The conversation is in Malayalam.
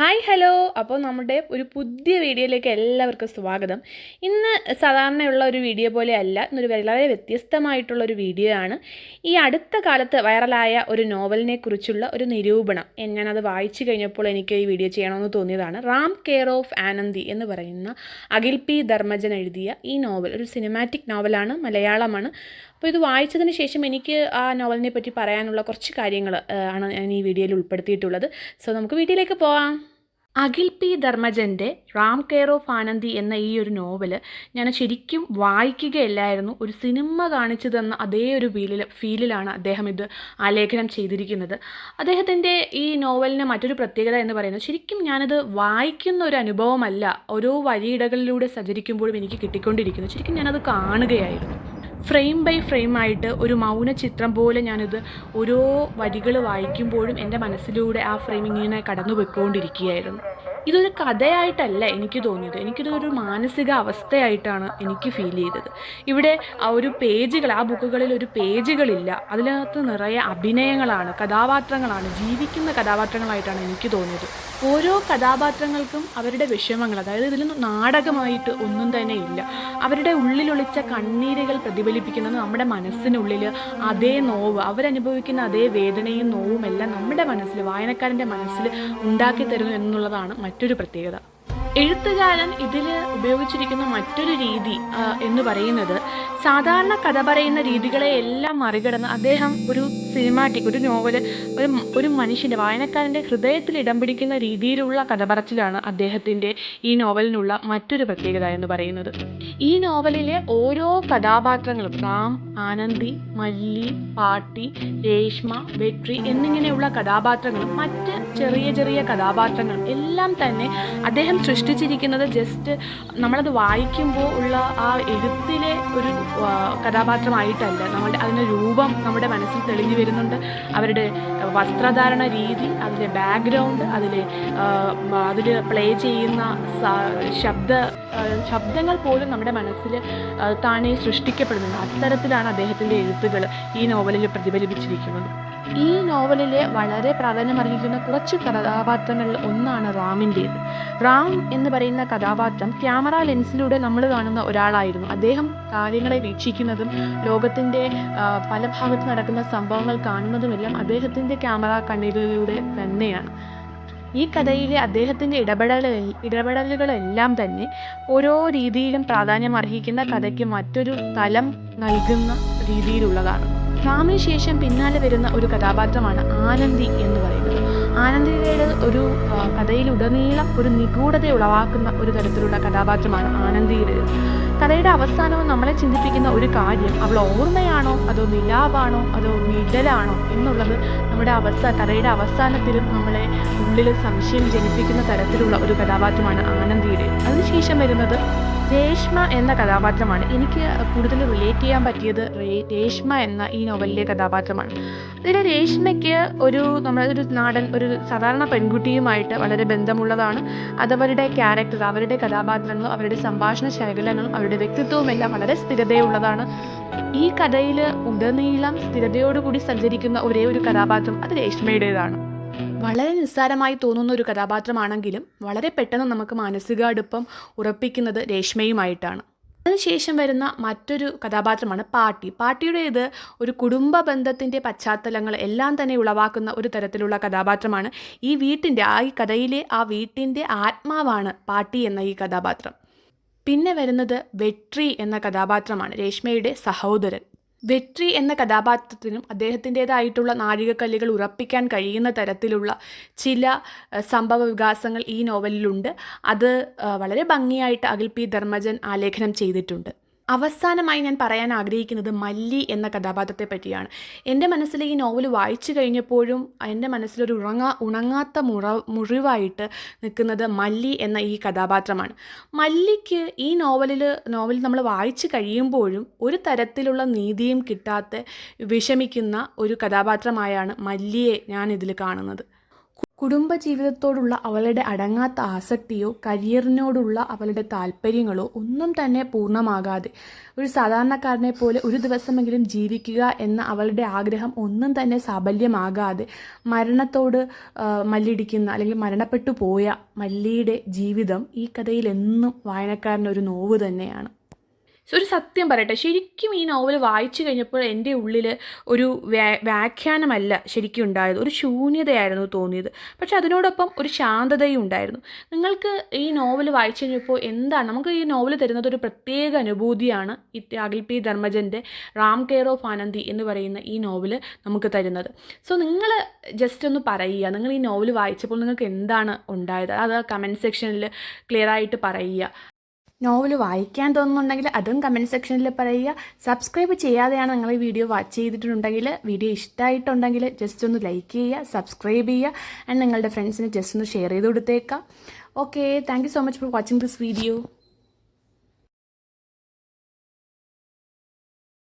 Hi hello. അപ്പോൾ നമ്മുടെ ഒരു പുതിയ വീഡിയോയിലേക്ക് എല്ലാവർക്കും സ്വാഗതം. ഇന്ന് സാധാരണയുള്ള ഒരു വീഡിയോ പോലെ അല്ല ഇന്നൊരു വളരെ വ്യത്യസ്തമായിട്ടുള്ള ഒരു വീഡിയോ ആണ്. ഈ അടുത്ത കാലത്ത് വൈറലായ ഒരു നോവലിനെ കുറിച്ചുള്ള ഒരു നിരൂപണം ഞാനത് വായിച്ചു കഴിഞ്ഞപ്പോൾ എനിക്ക് ഈ വീഡിയോ ചെയ്യണമെന്ന് തോന്നിയതാണ്. റാം കെയർ ഓഫ് ആനന്ദി എന്ന് പറയുന്ന അഖിൽ പി. ധർമ്മജൻ എഴുതിയ ഈ നോവൽ ഒരു സിനിമാറ്റിക് നോവലാണ് മലയാളമാണ്. അപ്പോൾ ഇത് വായിച്ചതിന് ശേഷം എനിക്ക് ആ നോവലിനെ പറ്റി പറയാനുള്ള കുറച്ച് കാര്യങ്ങൾ ആണ് ഞാൻ ഈ വീഡിയോയിൽ ഉൾപ്പെടുത്തിയിട്ടുള്ളത്. സോ നമുക്ക് വീഡിയോയിലേക്ക് പോവാം. അഖിൽ പി. ധർമ്മജന്റെ റാം കെയർ ഓഫ് ആനന്ദി എന്ന ഈ ഒരു നോവൽ ഞാൻ ശരിക്കും വായിക്കുകയല്ലായിരുന്നു. ഒരു സിനിമ കാണിച്ചു തന്ന അതേ ഒരു ഫീലിൽ ഫീലിലാണ് അദ്ദേഹം ഇത് ആലേഖനം ചെയ്തിരിക്കുന്നത്. അദ്ദേഹത്തിന്റെ ഈ നോവലിന് മറ്റൊരു പ്രത്യേകത എന്ന് പറയുന്നത് ശരിക്കും ഞാനത് വായിക്കുന്ന ഒരു അനുഭവമല്ല. ഓരോ വഴിയിടകളിലൂടെ സഞ്ചരിക്കുമ്പോഴും എനിക്ക് കിട്ടിക്കൊണ്ടിരിക്കുന്നു. ശരിക്കും ഞാനത് കാണുകയായിരുന്നു. ഫ്രെയിം ബൈ ഫ്രെയിം ആയിട്ട് ഒരു മൗന ചിത്രം പോലെ ഞാനിത് ഓരോ വരികൾ വായിക്കുമ്പോഴും എന്റെ മനസ്സിലൂടെ ആ ഫ്രെയിം ഇങ്ങനെ കടന്നു പോയിക്കൊണ്ടിരിക്കുകയായിരുന്നു ഇതൊരു കഥയായിട്ടല്ല എനിക്ക് തോന്നിയത്. എനിക്കിതൊരു മാനസിക അവസ്ഥയായിട്ടാണ് എനിക്ക് ഫീൽ ചെയ്തത്. ഇവിടെ ആ ഒരു പേജുകൾ ആ ബുക്കുകളിൽ ഒരു പേജുകളില്ല. അതിനകത്ത് നിറയെ അഭിനയങ്ങളാണ് കഥാപാത്രങ്ങളാണ് ജീവിക്കുന്ന കഥാപാത്രങ്ങളായിട്ടാണ് എനിക്ക് തോന്നിയത്. ഓരോ കഥാപാത്രങ്ങൾക്കും അവരുടെ വിഷമങ്ങൾ അതായത് ഇതിൽ നാടകമായിട്ട് ഒന്നും തന്നെ ഇല്ല. അവരുടെ ഉള്ളിലൊളിച്ച കണ്ണീരുകൾ പ്രതിഫലിപ്പിക്കുന്നത് നമ്മുടെ മനസ്സിനുള്ളിൽ അതേ നോവ് അവരനുഭവിക്കുന്ന അതേ വേദനയും നോവും എല്ലാം നമ്മുടെ മനസ്സിൽ വായനക്കാരന്റെ മനസ്സിൽ ഉണ്ടാക്കി തരുന്നു എന്നുള്ളതാണ് മറ്റൊരു പ്രത്യേകത. എഴുത്തുകാരൻ ഇതിൽ ഉപയോഗിച്ചിരിക്കുന്ന മറ്റൊരു രീതി എന്ന് പറയുന്നത് സാധാരണ കഥ പറയുന്ന രീതികളെ എല്ലാം മറികടന്ന് അദ്ദേഹം ഒരു സിനിമാറ്റിക് ഒരു നോവൽ ഒരു ഒരു മനുഷ്യന്റെ വായനക്കാരന്റെ ഹൃദയത്തിൽ ഇടം പിടിക്കുന്ന രീതിയിലുള്ള കഥ പറച്ചിലാണ് അദ്ദേഹത്തിന്റെ ഈ നോവലിനുള്ള മറ്റൊരു പ്രത്യേകത എന്ന് പറയുന്നത്. ഈ നോവലിലെ ഓരോ കഥാപാത്രങ്ങളും റാം ആനന്ദി മല്ലി പാട്ടി രേഷ്മ വെട്രി എന്നിങ്ങനെയുള്ള കഥാപാത്രങ്ങളും മറ്റ് ചെറിയ ചെറിയ കഥാപാത്രങ്ങളും എല്ലാം തന്നെ അദ്ദേഹം സൃഷ്ടിച്ചിരിക്കുന്നത് ജസ്റ്റ് നമ്മളത് വായിക്കുമ്പോൾ ഉള്ള ആ എഴുത്തിലെ ഒരു കഥാപാത്രമായിട്ടല്ല. നമ്മളുടെ അതിന്റെ രൂപം നമ്മുടെ മനസ്സിൽ തെളിഞ്ഞു വരുന്നുണ്ട്. അവരുടെ വസ്ത്രധാരണ രീതി അതിലെ ബാക്ക്ഗ്രൗണ്ട് അതിലെ അതിൽ പ്ലേ ചെയ്യുന്ന ശബ്ദ ശബ്ദങ്ങൾ പോലും നമ്മുടെ മനസ്സിൽ താനേ സൃഷ്ടിക്കപ്പെടുന്നുണ്ട്. അത്തരത്തിലാണ് അദ്ദേഹത്തിന്റെ എഴുത്തുകൾ ഈ നോവലിൽ പ്രതിഫലിപ്പിച്ചിരിക്കുന്നത്. ഈ നോവലിലെ വളരെ പ്രാധാന്യമർഹിക്കുന്ന കുറച്ച് കഥാപാത്രങ്ങളിൽ ഒന്നാണ് റാമിന്റേത്. റാം എന്ന് പറയുന്ന കഥാപാത്രം ക്യാമറ ലെൻസിലൂടെ നമ്മൾ കാണുന്ന ഒരാളായിരുന്നു. അദ്ദേഹം കാര്യങ്ങളെ വീക്ഷിക്കുന്നതും ലോകത്തിന്റെ പല ഭാഗത്ത് നടക്കുന്ന സംഭവങ്ങൾ കാണുന്നതുമെല്ലാം അദ്ദേഹത്തിന്റെ ക്യാമറ കണ്ണിലൂടെ തന്നെയാണ്. ഈ കഥയിലെ അദ്ദേഹത്തിന്റെ ഇടപെടൽ ഇടപെടലുകളെല്ലാം തന്നെ ഓരോ രീതിയിലും പ്രാധാന്യം അർഹിക്കുന്ന കഥയ്ക്ക് മറ്റൊരു തലം നൽകുന്ന രീതിയിലുള്ളതാണ്. റാമിന് ശേഷം പിന്നാലെ വരുന്ന ഒരു കഥാപാത്രമാണ് ആനന്ദി എന്ന് പറയുന്നത്. ആനന്ദിയുടെ ഒരു കഥയിലുടനീളം ഒരു നിഗൂഢത ഉളവാക്കുന്ന ഒരു തരത്തിലുള്ള കഥാപാത്രമാണ് ആനന്ദിയുടെ കഥയുടെ അവസാനവും നമ്മളെ ചിന്തിപ്പിക്കുന്ന ഒരു കാര്യം അവൾ ഓർമ്മയാണോ? അതോ നിലാവാണോ? അതോ നിഴലാണോ എന്നുള്ളത് നമ്മുടെ അവസ്ഥ കഥയുടെ അവസാനത്തിലും നമ്മളെ ഉള്ളിൽ സംശയം ജനിപ്പിക്കുന്ന തരത്തിലുള്ള ഒരു കഥാപാത്രമാണ് ആനന്ദിയുടെ അതിനുശേഷം വരുന്നത് രേഷ്മ എന്ന കഥാപാത്രമാണ്. എനിക്ക് കൂടുതൽ റിലേറ്റ് ചെയ്യാൻ പറ്റിയത് രേഷ്മ എന്ന ഈ നോവലിലെ കഥാപാത്രമാണ്. അതിൽ രേഷ്മയ്ക്ക് ഒരു നമ്മളൊരു നാടൻ ഒരു സാധാരണ പെൺകുട്ടിയുമായിട്ട് വളരെ ബന്ധമുള്ളതാണ്. അതവരുടെ ക്യാരക്ടർ അവരുടെ കഥാപാത്രങ്ങളും അവരുടെ സംഭാഷണ ശൈലങ്ങളും അവരുടെ വ്യക്തിത്വവും എല്ലാം വളരെ സ്ഥിരതയുള്ളതാണ്. ഈ കഥയിൽ ഉടനീളം സ്ഥിരതയോടുകൂടി സഞ്ചരിക്കുന്ന ഒരേ ഒരു കഥാപാത്രം അത് രേഷ്മയുടേതാണ്. വളരെ നിസ്സാരമായി തോന്നുന്ന ഒരു കഥാപാത്രമാണെങ്കിലും വളരെ പെട്ടെന്ന് നമുക്ക് മാനസിക അടുപ്പം ഉറപ്പിക്കുന്നത് രേഷ്മയുമായിട്ടാണ്. അതിനുശേഷം വരുന്ന മറ്റൊരു കഥാപാത്രമാണ് പാട്ടി. പാട്ടിയുടെ ഇത് ഒരു കുടുംബ ബന്ധത്തിന്റെ പശ്ചാത്തലങ്ങൾ എല്ലാം തന്നെ ഉളവാക്കുന്ന ഒരു തരത്തിലുള്ള കഥാപാത്രമാണ് ഈ വീട്ടിന്റെ ആ ഈ കഥയിലെ ആ വീട്ടിന്റെ ആത്മാവാണ് പാട്ടി എന്ന ഈ കഥാപാത്രം. പിന്നെ വരുന്നത് വെട്രി എന്ന കഥാപാത്രമാണ് രേഷ്മയുടെ സഹോദരൻ. വെട്രി എന്ന കഥാപാത്രത്തിനും അദ്ദേഹത്തിന്റെതായിട്ടുള്ള നാഴികക്കല്ലുകൾ ഉറപ്പിക്കാൻ കഴിയുന്ന തരത്തിലുള്ള ചില സംഭവ വികാസങ്ങൾ ഈ നോവലിലുണ്ട്. അത് വളരെ ഭംഗിയായിട്ട് അഖിൽ പി ധർമ്മജൻ ആലേഖനം ചെയ്തിട്ടുണ്ട്. അവസാനമായി ഞാൻ പറയാൻ ആഗ്രഹിക്കുന്നത് മല്ലി എന്ന കഥാപാത്രത്തെ പറ്റിയാണ് എന്റെ മനസ്സിൽ ഈ നോവൽ വായിച്ചു കഴിഞ്ഞപ്പോഴും എന്റെ മനസ്സിലൊരു ഉറങ്ങാ ഉണങ്ങാത്ത മുറ മുറിവായിട്ട് നിൽക്കുന്നത് മല്ലി എന്ന ഈ കഥാപാത്രമാണ്. മല്ലിക്ക് ഈ നോവലിൽ നോവൽ നമ്മൾ വായിച്ചു കഴിയുമ്പോഴും ഒരു തരത്തിലുള്ള നീതിയും കിട്ടാത്ത വിഷമിക്കുന്ന ഒരു കഥാപാത്രമായാണ് മല്ലിയെ ഞാൻ ഇതിൽ കാണുന്നത്. കുടുംബജീവിതത്തോടുള്ള അവളുടെ അടങ്ങാത്ത ആസക്തിയോ കരിയറിനോടുള്ള അവളുടെ താല്പര്യങ്ങളോ ഒന്നും തന്നെ പൂർണമാകാതെ ഒരു സാധാരണക്കാരനെ പോലെ ഒരു ദിവസമെങ്കിലും ജീവിക്കുക എന്ന അവളുടെ ആഗ്രഹം ഒന്നും തന്നെ സാബല്യമാകാതെ മരണത്തോട് മല്ലിടിക്കുന്ന അല്ലെങ്കിൽ മരണപ്പെട്ടു പോയ മല്ലിയുടെ ജീവിതം ഈ കഥയിൽ എന്നും വായനക്കാരനൊരു നോവ് തന്നെയാണ്. ഒരു സത്യം പറയട്ടെ. ശരിക്കും ഈ നോവൽ വായിച്ചു കഴിഞ്ഞപ്പോൾ എന്റെ ഉള്ളിൽ ഒരു വ്യാ- വ്യാഖ്യാനമല്ല ശരിക്കും ഉണ്ടായത്. ഒരു ശൂന്യതയായിരുന്നു തോന്നിയത്. പക്ഷെ അതിനോടൊപ്പം ഒരു ശാന്തതയും ഉണ്ടായിരുന്നു. നിങ്ങൾക്ക് ഈ നോവൽ വായിച്ചു കഴിഞ്ഞപ്പോൾ എന്താണ്? നമുക്ക് ഈ നോവൽ തരുന്നത് ഒരു പ്രത്യേക അനുഭൂതിയാണ് ഈ അഖിൽ പി ധർമ്മജന്റെ റാം കെയർ ഓഫ് ആനന്ദി എന്ന് പറയുന്ന ഈ നോവൽ നമുക്ക് തരുന്നത്. സോ നിങ്ങൾ ജസ്റ്റ് ഒന്ന് പറയുക. നിങ്ങൾ ഈ നോവൽ വായിച്ചപ്പോൾ നിങ്ങൾക്ക് എന്താണ് ഉണ്ടായത്? അത് കമന്റ് സെക്ഷനിൽ ക്ലിയർ ആയിട്ട് പറയുക. നോവൽ വായിക്കാൻ തോന്നുന്നുണ്ടെങ്കിൽ അതും കമന്റ് സെക്ഷനിൽ പറയുക. സബ്സ്ക്രൈബ് ചെയ്യാതെയാണ് നിങ്ങൾ ഈ വീഡിയോ വാച്ച് ചെയ്തിട്ടുണ്ടെങ്കിൽ വീഡിയോ ഇഷ്ടമായിട്ടുണ്ടെങ്കിൽ ജസ്റ്റ് ഒന്ന് ലൈക്ക് ചെയ്യുക സബ്സ്ക്രൈബ് ചെയ്യുക ആൻഡ് നിങ്ങളുടെ ഫ്രണ്ട്സിന് ജസ്റ്റ് ഒന്ന് ഷെയർ ചെയ്ത് കൊടുത്തേക്കാം. Okay thank so much for watching this video